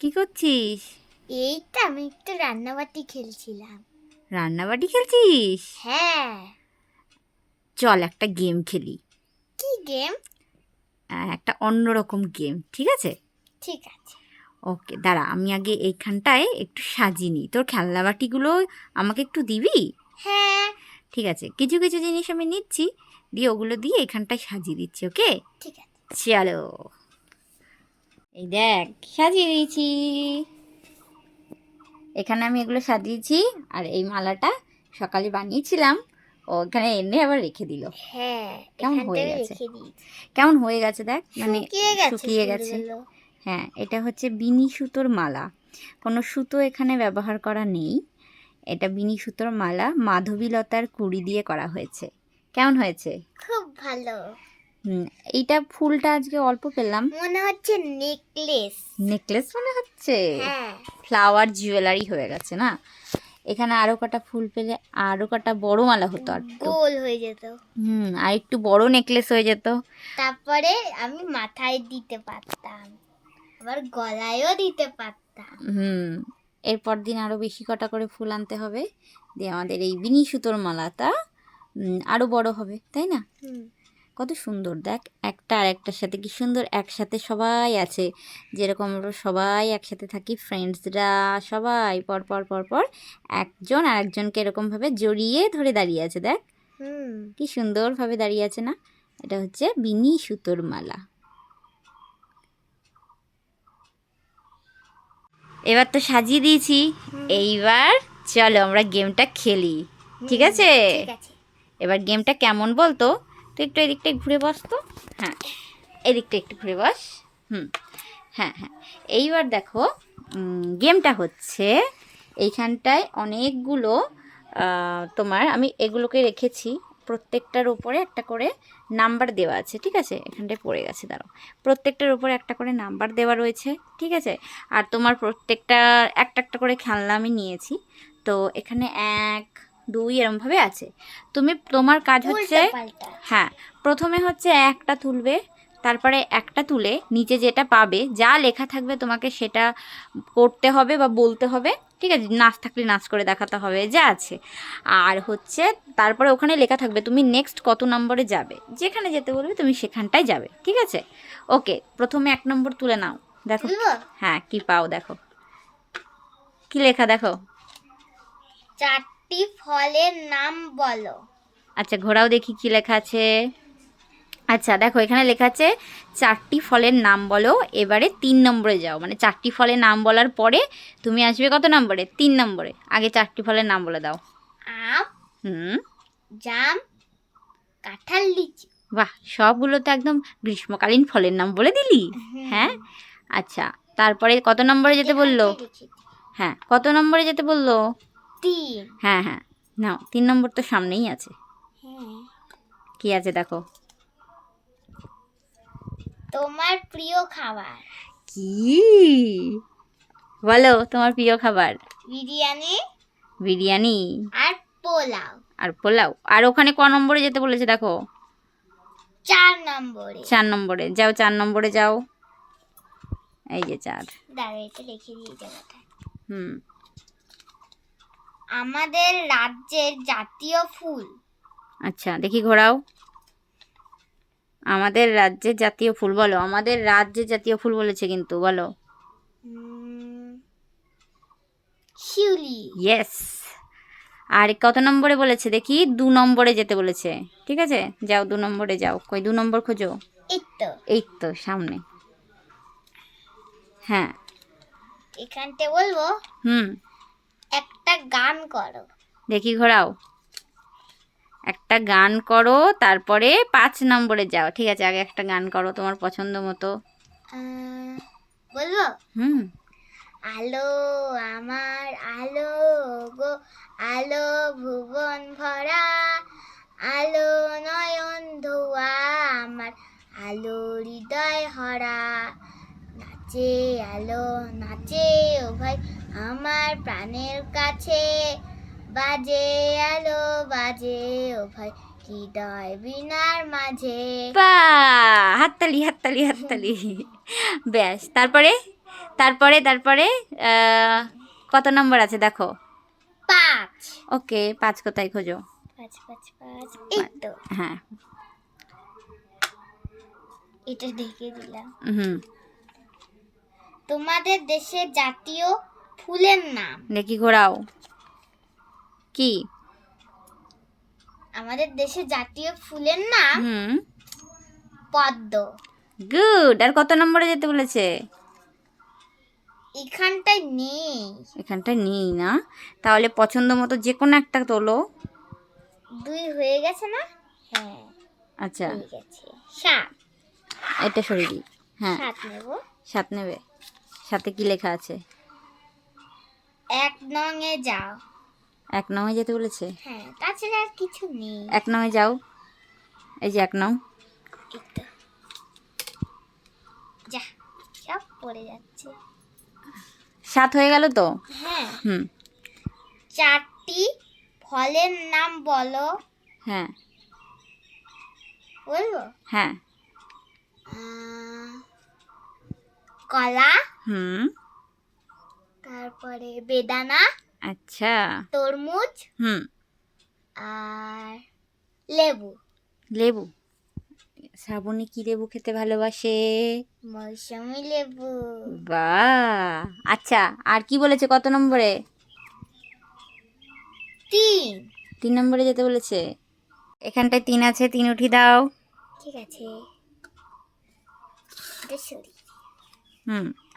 কি করছিস? এই তো আমি একটু রান্নাবাটি খেলছিলাম। রান্নাবাটি খেলছিস? হ্যাঁ। চল একটা গেম খেলি। কি গেম? একটা অন্যরকম গেম ঠিক আছে? ঠিক আছে। ওকে দাঁড়া আমি আগে এইখানটায় একটু সাজিয়ে নিই। তোর খেলনাবাটিগুলো আমাকে একটু দিবি? হ্যাঁ। ঠিক আছে কিছু কিছু জিনিস আমি নিচ্ছি দিয়ে ওগুলো দিয়ে এখানটায় সাজিয়ে দিচ্ছি ওকে? ঠিক আছে। চলো। এই দেখ সাজিয়ে দিয়েছি। এখানে আমি এগুলো সাজিয়েছি আর এই মালাটা সকালে বানিয়েছিলাম। ও এখানে এনে আবার রেখে দিল। হ্যাঁ কেমন হয়ে গেছে? কেমন হয়ে গেছে দেখ? মানে শুকিয়ে গেছে। হ্যাঁ এটা হচ্ছে বিনি সুতোর মালা। কোনো সুতো এখানে ব্যবহার করা নেই। এটা বিনি সুতোর মালা মাধবীলতার কুড়ি দিয়ে করা হয়েছে। কেমন হয়েছে? খুব ভালো। এইটা ফুলটা আজকে অল্প পেলাম। মনে হচ্ছে নেকলেস নেকলেস মনে হচ্ছে? হ্যাঁ। ফ্লাওয়ার জুয়েলারি হয়ে গেছে না? এখানে আরও কটা ফুল পেলে আরও কটা বড় মালা হতো আর গোল হয়ে যেত। হুম আর একটু বড় নেকলেস হয়ে যেত। তারপরে আমি মাথায় দিতে পারতাম। আবার গলায়ও দিতে পারতাম। হুম এরপর দিন আরও বেশি কটা করে ফুল আনতে হবে। দিয়ে আমাদের এই বিনি সুতোর মালাটা আরও বড় হবে তাই না? হুম। কত সুন্দর। দেখ একটা আর একটার সাথে কি সুন্দর? একসাথে সবাই আছে। যেরকম আমরা সবাই একসাথে থাকি ফ্রেন্ডসরা সবাই পর পর পর পর একজন আর একজনকে এরকমভাবে জড়িয়ে ধরে দাঁড়িয়ে আছে দেখ। কি সুন্দরভাবে দাঁড়িয়ে আছে না? এটা হচ্ছে বিনি সুতোর মালা। এবার তো সাজিয়ে দিয়েছি। এইবার চলো আমরা গেমটা খেলি। ঠিক আছে। এবার গেমটা কেমন বলতো? তুই একটু এদিকটা ঘুরে বস তো। হ্যাঁ এদিকটা একটু ঘুরে বস। হুম হ্যাঁ হ্যাঁ। এইবার দেখো গেমটা হচ্ছে এইখানটায় অনেকগুলো তোমার আমি এগুলোকে রেখেছি। প্রত্যেকটার উপরে একটা করে নাম্বার দেওয়া আছে, ঠিক আছে? এখানটায় পড়ে গেছে দাঁড়ো প্রত্যেকটার উপরে একটা করে নাম্বার দেওয়া রয়েছে, ঠিক আছে? আর তোমার প্রত্যেকটা, একটা একটা করে খেলনা আমি নিয়েছি। তো এখানে এক দুই এরমভাবে আছে। তুমি তোমার কাজ হচ্ছে হ্যাঁ প্রথমে হচ্ছে একটা তুলবে তারপরে একটা তুলে নিচে যেটা পাবে যা লেখা থাকবে তোমাকে সেটা করতে হবে বা বলতে হবে ঠিক আছে? নাচ থাকলে নাচ করে দেখাতে হবে যা আছে। আর হচ্ছে তারপরে ওখানে লেখা থাকবে তুমি নেক্সট কত নম্বরে যাবে। যেখানে যেতে বলবে তুমি সেখানটায় যাবে ঠিক আছে? ওকে প্রথমে এক নম্বর তুলে নাও। দেখো। হ্যাঁ কি পাও দেখো। কি লেখা দেখো? চারটি ফলের নাম বলো। আচ্ছা ঘোড়াও দেখি কি লেখা আছে। আচ্ছা দেখো এখানে লেখা আছে চারটি ফলের নাম বলো এবারে তিন নম্বরে যাও। মানে চারটি ফলের নাম বলার পরে তুমি আসবে কত নম্বরে? তিন নম্বরে। আগে চারটি ফলের নাম বলে দাও। আম হুম। জাম কাঁঠাল লিচু। বাহ সবগুলো তো একদম গ্রীষ্মকালীন ফলের নাম বলে দিলি। হ্যাঁ? আচ্ছা তারপরে কত নম্বরে যেতে বলল। হ্যাঁ কত নম্বরে যেতে বলল? তিন। হ্যাঁ হ্যাঁ। নাও তিন নম্বর তো সামনেই আছে। হ্যাঁ। কি আছে দেখো? তোমার প্রিয় খাবার। কি? বলো তোমার প্রিয় খাবার? বিরিয়ানি। বিরিয়ানি। আর পোলাও। আর পোলাও। আর ওখানে ক নম্বরে যেতে বলেছে দেখো? চার নম্বরে। চার নম্বরে। যাও চার নম্বরে যাও। এই যে চার। দাঁড়া এটা লিখে দিয়ে জায়গাটা হুম। আমাদের রাজ্যের জাতীয় ফুল। আচ্ছা দেখি ঘোরাও। আমাদের রাজ্যের জাতীয় ফুল বলো। আমাদের রাজ্যের জাতীয় ফুল বলেছে কিন্তু বলো। শিউলি। ইয়েস আর কত নম্বরে বলেছে দেখি? দু নম্বরে যেতে বলেছে। ঠিক আছে? যাও দু নম্বরে যাও। কই দু নম্বর খোঁজো? এই তো এই তো সামনে। হ্যাঁ। এখানটা বলব? হুম। একটা গান করো। দেখি ঘোরাও। একটা গান করো তারপরে পাঁচ নম্বরে যাও। ঠিক আছে আগে একটা গান করো তোমার পছন্দ মতো। বলব? হুম। আলো আমার আলো গো আলো ভুবন ভরা আলো নয়ন ধোয়া আমার আলো হৃদয় হরা। নাচে আলো নাচে ও ভাই আমার প্রাণের কাছে। বাজে আলো বাজে ও ভাই হৃদয় বিনার মাঝে। বা হাততালি হাততালি হাততালি। ব্যাস তারপরে? তারপরে তারপরে কত নম্বর আছে দেখো? পাঁচ। ওকে পাঁচ কোথায় খোঁজো? পাঁচ পাঁচ পাঁচ এই তো। হ্যাঁ। এটা ঢেকে দিলাম। হুম। তোমাদের দেশে জাতীয় ফুলের নাম। দেখি ঘোরাও। কি? আমাদের দেশে জাতীয় ফুলের নাম হুম। পদ্ম। গুড আর কত নম্বরে যেতে বলেছে? এখানটায় নেই। এখানটা নেই না? তাহলে পছন্দ মতো যে কোনো একটা তোলো। দুই হয়ে গেছে না? হ্যাঁ আচ্ছা। হয়ে গেছে। সাত। এটা সরিয়ে দিই। হ্যাঁ। সাত নেব। সাত নেবে। সাথে কি লেখা আছে? এক নঙে যাও। এক নয় যেতে বলেছে? হ্যাঁ তাছাড়া আর কিছু নেই। এক নয় যাও। এই যে এক নং। যা সব পড়ে যাচ্ছে। সাত হয়ে গেল তো? হ্যাঁ। হুম। চারটি ফলের নাম বলো। হ্যাঁ। বলব? হ্যাঁ। কলা হুম। তারপরে বেদানা আচ্ছা। তরমুজ হুম। আর লেবু। লেবু? শ্রাবণী কি লেবু খেতে ভালোবাসে? মৌসুমি লেবু। বা আচ্ছা আর কি বলেছে কত নম্বরে? তিন। তিন নম্বরে যেতে বলেছে। এখানটায় তিন আছে তিন উঠি দাও। ঠিক আছে।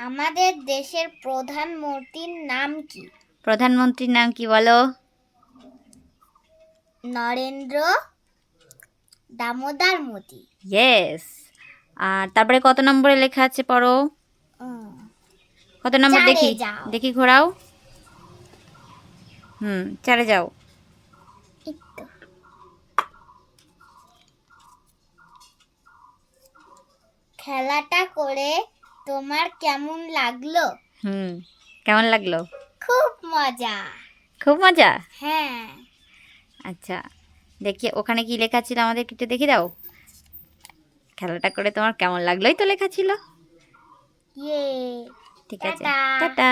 আমাদের দেশের প্রধানমন্ত্রীর নাম কি? প্রধানমন্ত্রীর নাম কি বলো? নরেন্দ্র দামোদর মোদি। ইয়েস আর তারপরে কত নম্বরে লেখা আছে পড়ো? কত নম্বর? দেখি। দেখি ঘোরাও। হুম চারে যাও। খেলাটা করে তোমার কেমন লাগল? হুম কেমন লাগল? খুব মজা। খুব মজা? হ্যাঁ। আচ্ছা দেখি ওখানে কি লেখা ছিল আমাদের একটু দেখে দাও। খেলাটা করে তোমার কেমন লাগলোই তো লেখা ছিল। ইয়ে। ঠিক আছে। টাটা। টাটা।